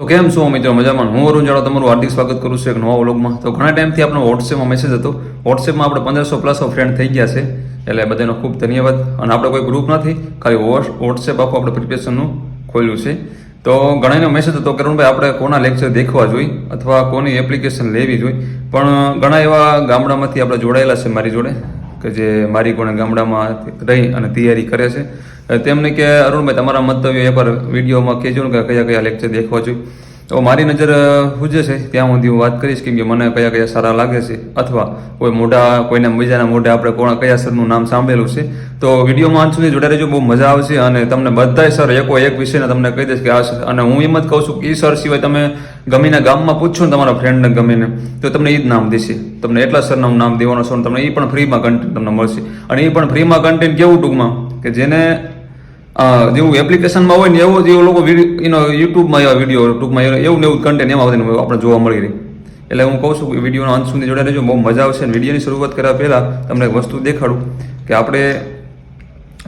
તો કેમ છો મિત્રો મજામાં? હું અરુણ જાડો તમારું હાર્દિક સ્વાગત કરું છું એક નવા વ્લોગમાં. તો ઘણા ટાઈમથી આપણો વોટ્સએપમાં મેસેજ હતો. વોટ્સએપમાં આપણે પંદરસો પ્લસ ફ્રેન્ડ થઈ ગયા છે. એટલે બધાનો ખૂબ ધન્યવાદ. અને આપણે કોઈ ગ્રુપ નથી. ખાલી વોટ્સએપ આખું આપણે પ્રિપેરેશનનું ખોલ્યું છે. તો ઘણાનો મેસેજ હતો કે અરુણભાઈ, આપણે કોના લેક્ચર દેખવા જોઈએ અથવા કોની એપ્લિકેશન લેવી જોઈએ? પણ ઘણા એવા ગામડામાંથી આપણે જોડાયેલા છે મારી જોડે, કે જે મારી કોણે ગામડામાં રહી અને તૈયારી કરે છે. તેમને કે, અરુણભાઈ, તમારા મંતવ્ય એકવાર વિડીયોમાં કહેજો ને કે કયા કયા લેક્ચર દેખવા જોઈએ. તો મારી નજર હુજે છે. ત્યાં સુધી હું વાત કરીશ કેમ કે મને કયા કયા સારા લાગે છે અથવા કોઈ મોઢા, કોઈના બીજાના મોઢે આપણે કોણ, કયા સરનું નામ સાંભળેલું છે. તો વિડીયોમાં અંત સુધી જોડાઈ રહેજો. બહુ મજા આવશે અને તમને બધાય સર એકો એક વિષયને તમને કહી દઈશ કે આ સર, અને હું એમ જ કહું છું કે એ સર સિવાય તમે ગમીના ગામમાં પૂછો ને તમારા ફ્રેન્ડને ગમીને, તો તમને એ જ નામ દેશે. તમને એટલા સરનું નામ દેવાનો છો તમને એ પણ ફ્રીમાં કન્ટેન્ટ તમને મળશે. અને એ પણ ફ્રીમાં કન્ટેન્ટ કેવું ટૂંકમાં? કે જેને જેવું એપ્લિકેશનમાં હોય ને એવું જ લોકો એનો યુટ્યુબમાં એવા વીડિયો ટૂંકમાં એવું એવું ને એવું કન્ટેન્ટ એમાં બધાને આપણે જોવા મળી રહી. એટલે હું કહું છું કે વિડીયોનો અંત સુધી જોડાઈ રહેજો, બહુ મજા આવશે અને વિડીયોની શરૂઆત કર્યા પહેલાં તમને એક વસ્તુ દેખાડું કે આપણે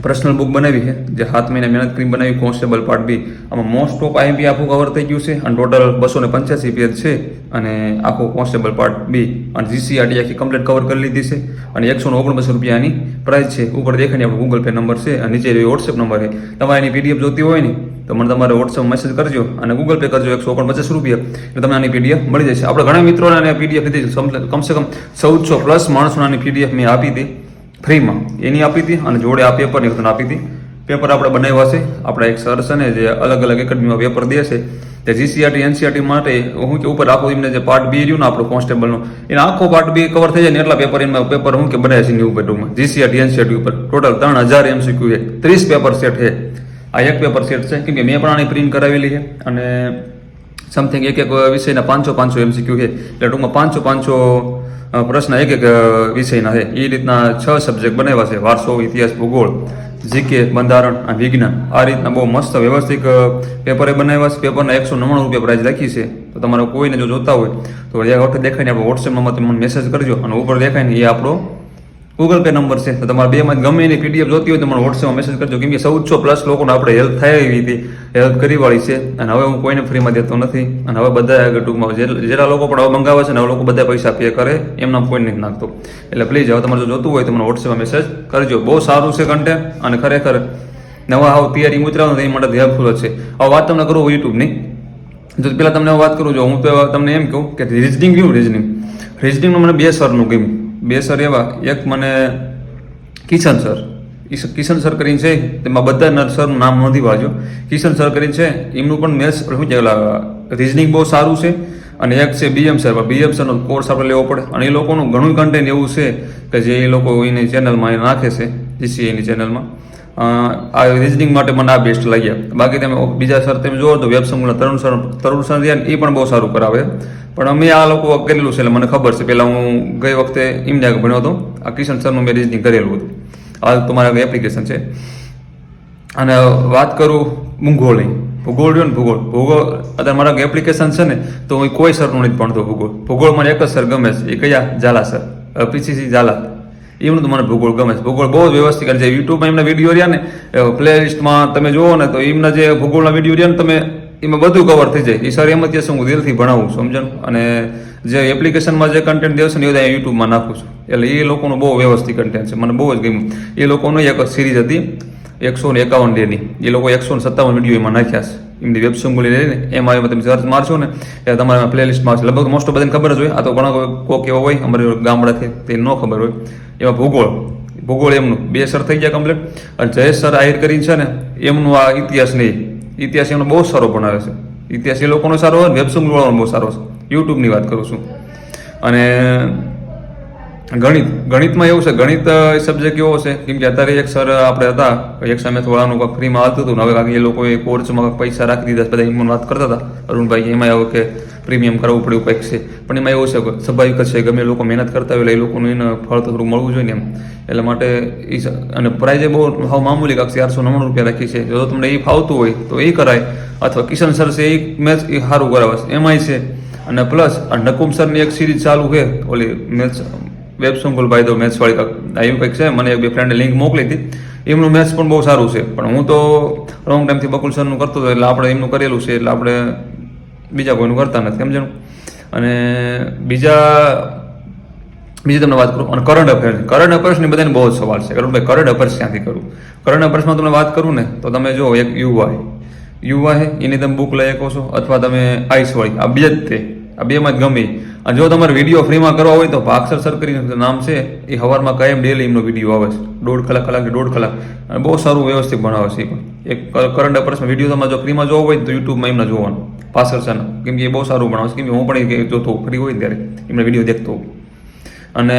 પર્સનલ બુક બનાવી છે, જે સાત મહિના મહેનત કરીને બનાવી કોન્સ્ટેબલ પાર્ટ બી. આમાં મોસ્ટ ઓફ આઈએમપી આખું કવર થઈ ગયું છે, અને ટોટલ બસો ને પંચ્યાસી પેજ છે, અને આખું કોન્સ્ટેબલ પાર્ટ બી. અને જીસીઆરટી આખી કમ્પ્લીટ કવર કરી લીધી છે, અને એકસો ઓગણપચાસ રૂપિયાની પ્રાઇસ છે. ઉપર દેખાય આપણો ગૂગલ પે નંબર છે, અને નીચે વોટ્સએપ નંબર છે તમારે એની પીડીએફ જોતી હોય ને, તો મને તમારે વોટ્સએપ મેસેજ કરજો, અને ગૂગલ પે કરજો એકસો ઓગણપચાસ રૂપિયા. એટલે તમને આની પીડીએફ મળી જશે. આપણે ઘણા મિત્રોને આની પીડીએફ લીધી કમસે કમ ચૌદસો પ્લસ માણસોને આની પીડીએફ મેં આપી હતી. ફ્રીમાં. એની આપી હતી અને જોડે આ પેપરની તમને આપી હતી. પેપર આપણે બનાવ્યા છે. આપણા એક સર છે ને જે અલગ અલગ એકેડમીમાં પેપર દે છે. તે જીસીઆરટી એનસીઆરટી માટે હું કે ઉપર આખો એમને જે પાર્ટ બી રહ્યું ને આપણો કોન્સ્ટેબલનો એના આખો પાર્ટ બી કવર થઈ જાય ને એટલા પેપર એમાં પેપર હું કે બનાવ્યા છે એની ઉપર ટૂંકમાં જીસીઆરટી એનસીઆરટી ઉપર. ટોટલ ત્રણ હજાર એમસીક્યુ છે. ત્રીસ પેપર સેટ છે. આ એક પેપર સેટ છે. કેમ કે મેં પણ આની પ્રિન્ટ કરાવેલી છે. અને સમથિંગ એક એક વિષયના પાંચસો પાંચસો એમસીક્યુ છે. એટલે ટૂંકમાં પાંચસો પાંચસો પ્રશ્ન એક એક વિષયના છે. એ રીતના છ સબ્જેક્ટ બનાવ્યા છે. વારસો, ઇતિહાસ, ભૂગોળ, જીકે, બંધારણ અને વિજ્ઞાન. આ રીતના બહુ મસ્ત વ્યવસ્થિત પેપરે બનાવ્યા છે. પેપરના એકસો નવ્વાણું રૂપિયા પ્રાઇઝ રાખી છે. તો તમારે કોઈને જો જોતા હોય, તો એક વખત દેખાય ને આપણે વોટ્સએપ નંબર મને મેસેજ કરજો અને ઉપર દેખાય ને એ આપણો ગૂગલ પે નંબર છે. તો તમારે બેમાં ગમે એની પીડીએફ જોતી હોય તો મને વોટ્સએપમાં મેસેજ કરજો. કેમ કે ચૌદસો પ્લસ લોકોને આપણે હેલ્પ થાય એવી હતી હેલ્પ કરી વાળી છે. અને હવે હું કોઈને ફ્રીમાં દેતો નથી. અને હવે બધા ટૂંકમાં જેટલા લોકો પણ હવે મંગાવે છે ને હવે લોકો બધા પૈસા પે કરે, એમના કોઈ નથી નાખતો. એટલે પ્લીઝ હવે તમારે જો જોતું હોય તો મને વોટ્સએપમાં મેસેજ કરજો. બહુ સારું છે કન્ટેન્ટ અને ખરેખર નવા હાવ તૈયારી ઉતરાવો તો એ માટે હેલ્પફુલ છે. હવે વાત તમને કરું યુટ્યુબની જો પેલા તમને વાત કરું, જો હું તો તમને એમ કહું કે રિઝનિંગ કેવું રિઝનિંગ રિઝનિંગમાં મને બે સરનું ગમ્યું. બે સર એવા. એક મને કિશન સર. કિશન સર કરીને છે, તેમાં બધા સરનું નામ નથી વાંચો કિશન સર કરીને છે, એમનું પણ મેથ્સ શું છે રિઝનિંગ બહુ સારું છે. અને એક છે બીએમ સર બીએમ સરનો કોર્સ આપણે લેવો પડે. અને એ લોકોનું ઘણું કન્ટેન્ટ એવું છે કે જે એ લોકો એની ચેનલમાં એ નાખે છે જીસીએની ચેનલમાં આ રિઝનિંગ માટે મને આ બેસ્ટ લાગ્યા. બાકી તમે બીજા સર તમે જોવો તો વેબ સમૂહના તરુણ સર તરુણ સર એ પણ બહુ સારું કરાવે. પણ અમે આ લોકો કરેલું છે એટલે મને ખબર છે. પહેલાં હું ગઈ વખતે આગળ ભણ્યો હતો. આ કિશન સરનું મેં રિઝનિંગ કરેલું હતું. આ તમારા એપ્લિકેશન છે? અને વાત કરું મૂંઘોળની ભૂગોળ રહ્યો ને ભૂગોળ. ભૂગોળ, અત્યારે મારા એપ્લિકેશન છે ને, તો હું કોઈ સરનું નથી ભણતો ભૂગોળ. ભૂગોળ મને એક જ સર ગમે છે. એ કયા? Zala sir PCC Zala. એમનું તો મને ભૂગોળ ગમે છે. ભૂગોળ બહુ જ વ્યવસ્થિત કરે છે. યુટ્યુબમાં એમના વીડિયો રહ્યા ને પ્લેલિસ્ટમાં તમે જુઓ ને, તો એમના જે ભૂગોળના વીડિયો રહ્યા ને, તમે એમાં બધું કવર થઈ જાય. એ સર એમ શું હું દિલથી ભણાવું સમજણ? અને જે એપ્લિકેશનમાં જે કન્ટેન્ટ દેવશે ને, એ બધા યુટ્યુબમાં નાખું છું. એટલે એ લોકોનું બહુ વ્યવસ્થિત કન્ટેન્ટ છે. મને બહુ જ ગમ્યું. એ લોકોનું એક સિરીઝ હતી, એકસો ને એકાવન ડેની. એ લોકો એકસો ને સત્તાવન વીડિયો એમાં નાખ્યા છે. એમની વેબ સંગોલી લઈને એમાં એમાં તમે સર્ચ મારશો ને એટલે તમારા પ્લેલિસ્ટમાં આવશે લગભગ મોસ્ટ ઓફ બધાને ખબર જ હોય, આ તો ઘણા કોક એવો હોય, અમારે ગામડાથી તે ન ખબર હોય. એમાં ભૂગોળ ભૂગોળ એમનું. બે સર થઈ ગયા કમ્પ્લીટ અને જયેશ સર આહિર કરીને છે ને, એમનું આ ઇતિહાસ નહીં ઇતિહાસ એમનો બહુ સારો ભણાવે છે. ઇતિહાસ એ લોકોનો સારો હોય વેબસોંગ વાળાનો બહુ સારો છે. યુટ્યુબની વાત કરું છું. અને ગણિત, ગણિતમાં એવું છે, ગણિત સબ્જેક્ટ એવો છે કેમ કે અત્યારે એક સર આપણે હતા, એક સામે થોડાનું કંઈક ફ્રીમાં આવતું હતું હવે કાંઈક એ લોકોએ કોર્સમાં પૈસા રાખી દીધા બધા એમાં વાત કરતા હતા. અરુણભાઈ એમાં એવું કે પ્રીમિયમ કરાવવું પડ્યું કંઈક છે. પણ એમાં એવું છે, સ્વાભાવિક છે ગમે લોકો મહેનત કરતા હોય એટલે એ લોકોનું એને ફળ થોડું મળવું જોઈએ એમ. એટલે માટે એ અને પ્રાઇઝે બહુ હાવ મામૂલી કાંક ચારસો નવ્વાણું રૂપિયા રાખી છે. જો તમને એ ફાવતું હોય, તો એ કરાય. અથવા કિશન સર છે, એ મેચ એ સારું કરાવે છે. એમાંય છે. અને પ્લસ નકુમ સરની એક સિરીઝ ચાલુ છે, ઓલી મેચ વેબ સંકુલ ભાઈ, તો મેચ વાળી કાંઈક છે. મને એક બે ફ્રેન્ડે લિંક મોકલી હતી. એમનું મેથ્સ પણ બહુ સારું છે. પણ હું તો રોંગ ટાઈમથી બકુલ સરનું કરતો હતો, એટલે આપણે એમનું કરેલું છે, એટલે આપણે બીજા કોઈનું કરતા નથી. સમજણ અને બીજા, બીજી તમને વાત કરું. અને કરંટ અફેર્સ કરંટ અફેર્સની બધાને બહુ જ સવાલ છે. કારણ ભાઈ કરંટ અફેર્સ ક્યાંથી કરું? કરંટ અફેર્સમાં તમને વાત કરું ને, તો તમે જો એક યુવા યુવા છે એની તમે બુક લઈ શકો છો, અથવા તમે આઈસ વાળી. આ બે જ તે. આ બેમાં જ ગમે. અને જો તમારે વીડિયો ફ્રીમાં કરવા હોય તો પાક્ષર સર કરીને નામ છે, એ સવારમાં કાયમ ડેલી એમનો વીડિયો આવે છે. દોઢ કલાક કલાક કે દોઢ કલાક. અને બહુ સારું વ્યવસ્થિત ભણાવે છે એ પણ. એક કરંટ અફેર્સમાં વીડિયો તમારે જો ફ્રીમાં જોવો હોય તો યુટ્યુબમાં એમને જોવાનું. પાછળ સરના કેમ કે એ બહુ સારું ભણાવે છે. કેમ કે હું પણ એ જોતો ફ્રી હોય ત્યારે એમને વીડિયો દેખતો અને,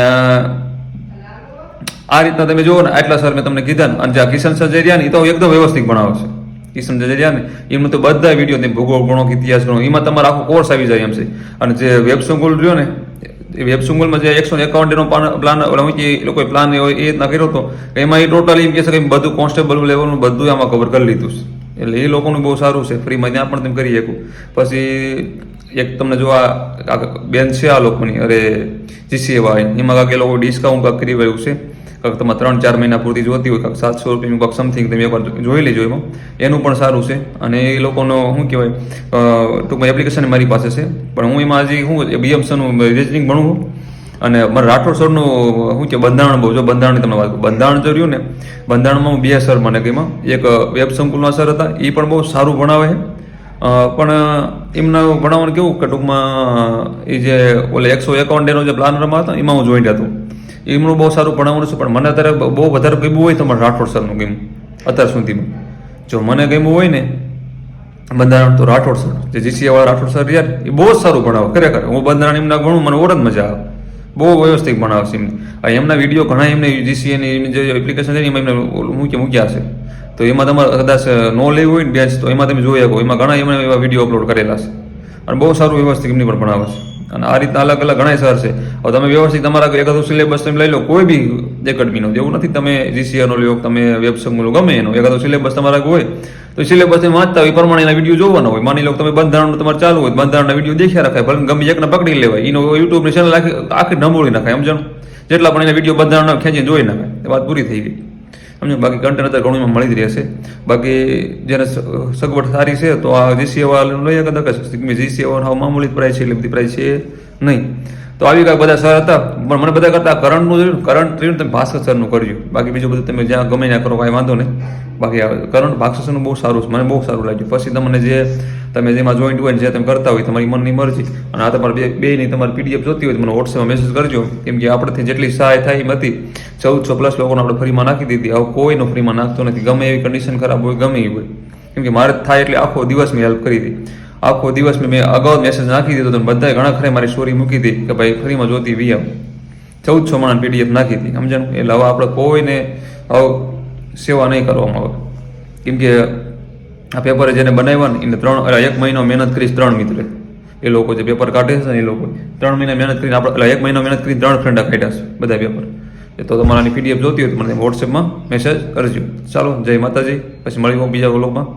આ રીતના તમે જુઓ ને, આટલા સર મેં તમને કીધા ને. અને જે કિશન સર જે રહ્યા ને, એ તો એકદમ વ્યવસ્થિત ભણાવે છે. કિશન જે રહ્યા ને? એમાં તો બધા વીડિયો ભૂગોળ, ગણો કે ઇતિહાસ ગણો એમાં તમારો આખો કોર્સ આવી જાય એમ છે. અને જે વેબ સંકુલ રહ્યો ને વેબ સંકુલમાં જે એકસો એકાવન ડેનો પ્લાન એ લોકોએ પ્લાન એ રીતના કર્યો હતો એમાં એ ટોટલી એમ કહે છે કે બધું કોન્સ્ટેબલ લેવલનું બધું આમાં કવર કરી લીધું છે. એટલે એ લોકોનું બહુ સારું છે ફ્રીમાં ત્યાં પણ તમે કરી શકો. પછી એક તમને જો આ બેન છે આ લોકોની, અરે જીસીએ વાય એમાં કાંક એ લોકો ડિસ્કાઉન્ટ કાંક કરી રહ્યું છે. કાંક તમારે ત્રણ, ચાર મહિના પૂરતી જોતી હોય, કાંક સાતસો રૂપિયાનું, કાંક સમથિંગ તમે એકવાર જોઈ લેજો એમાં. એનું પણ સારું છે. અને એ લોકોનો, શું કહેવાય ટૂંકમાં એપ્લિકેશન મારી પાસે છે. પણ હું એમાં હજી શું બીએમસનું રિઝનિંગ ભણું છું. અને મારા રાઠોડ સરનું શું કે બંધારણ બહુ જો બંધારણની તમને વાત બંધારણ જો રહ્યું ને, બંધારણમાં હું બે સર મને એમાં એક વેબ સંકુલના સર હતા. એ પણ બહુ સારું ભણાવે છે. પણ એમના ભણાવવાનું કેવું કે ટૂંકમાં એ જે ઓલે એકસો એકાવન ડેનો જે પ્લાન રમા હતા એમાં હું જોઈન્ટ હતો. એમનું બહુ સારું ભણાવવાનું છે, પણ મને અત્યારે બહુ વધારે ગમ્યું હોય તો મારે રાઠોડ સરનું ગમ્યું, અત્યાર સુધીમાં. જો મને ગમ્યું હોય ને, બંધારણ તો રાઠોડ સર જે જીસીએવાળા રાઠોડ સર યાર એ બહુ સારું ભણાવે, ખરેખર. હું બંધારણ એમના ઘણું મને ઓર જ મજા આવે. બહુ વ્યવસ્થિત ભણાવે છે એમને. એમના વીડિયો ઘણા એમને જીસીએની એની જે એપ્લિકેશન છે એમાં એમને મૂકી, મૂક્યા છે. તો એમાં તમારે કદાચ નો લેવું હોય ને બેચ તો એમાં તમે જોઈ શકો. એમાં ઘણા એમણે એવા વીડિયો અપલોડ કરેલા છે. અને બહુ સારું વ્યવસ્થિત એમની પણ ભણાવે છે. અને આ રીતના અલગ અલગ ઘણા સર છે. હવે તમે વ્યવસ્થિત તમારા એકાદું સિલેબસ તમે લઈ લો, કોઈ બી એકેડમીનો એવું નથી તમે જીસીઆરનો લો, તમે વેબસંગનો ગમે એનો. એકાદો સિલેબસ તમારા હોય, તો સિલેબસ વાંચતા હોય પ્રમાણેના વીડિયો જોવાના હોય. માની લો તમે બંધારણ તમારે ચાલુ હોય બંધારણના વીડિયો દેખ્યા રખાય, ભલે ગમે એકને પકડી લેવાય. એનો યુટ્યુબની ચેનલ આખી આખી નબોળી નાખાય સમજણ જેટલા પણ એના વીડિયો બંધારણ ખેંચીને જોઈ નાખાય. એ વાત પૂરી થઈ ગઈ. સમજો? બાકી કન્ટેન્ટ અત્યારે ઘણું મળી જ રહેશે. બાકી જેને સગવડ સારી છે, તો આ જીસીએ વાળાનું લઈ શકે કે જીસીએ હાવ મામૂલી પ્રાઇસ છે, એટલે બધી પ્રાઇસ છે નહીં. તો આવી કાંઈક બધા સર હતા. પણ મને બધા કરતા કરંટનું જોયું કરંટ ટ્રીન તમે ભાસ્કર સરનું કર્યું બાકી બીજું બધું તમે જ્યાં ગમે ત્યાં કરો, કાંઈ વાંધો નહીં. બાકી કરંટ ભાસ્કર સરનું બહુ સારું છે. મને બહુ સારું લાગ્યું. પછી તમને જે તમે જેમાં જોઈન્ટ હોય જે તમે કરતા હોય, તમારી મનની મરજી. અને આ તમારે બે બેની તમારી પીડીએફ જોતી હોય તો મને વોટ્સએપમાં મેસેજ કરજો. કેમ કે આપણેથી જેટલી સહાય થાય એમ હતી. ચૌદસો પ્લસ લોકોને આપણે ફ્રીમાં નાખી દીધી. હવે કોઈનો ફ્રીમાં નાખતો નથી. ગમે એવી કન્ડિશન ખરાબ હોય, ગમે એવી હોય. કેમ કે મારે થાય એટલે આખો દિવસ મેં હેલ્પ કરી હતી. આખો દિવસ મેં અગાઉ મેસેજ નાખી દીધો તો બધાએ ઘણા ખરે મારી સ્ટોરી મૂકી હતી કે ભાઈ ફ્રીમાં જોતી વી ચૌદ ચૌદસો માણસ પીડીએફ નાખી હતી. સમજાણું? એટલે હવે આપણે કોઈને આવ સેવા નહીં કરવામાં આવે. કેમ કે આ પેપર જેને બનાવ્યા ને એને ત્રણ એક મહિનો મહેનત કરીશ ત્રણ મિત્રે. એ લોકો જે પેપર કાઢે છે ને, એ લોકો. ત્રણ મહિના મહેનત કરીને આપણે, એટલે એક મહિનો મહેનત કરીને ત્રણ ફ્રેન્ડા કાઢ્યા છે, બધા પેપર એ તો તમારાની પીડીએફ જોતી હોય તો મને વોટ્સએપમાં મેસેજ કરજો. ચાલો, જય માતાજી. પછી મળી બીજા વ્લોગમાં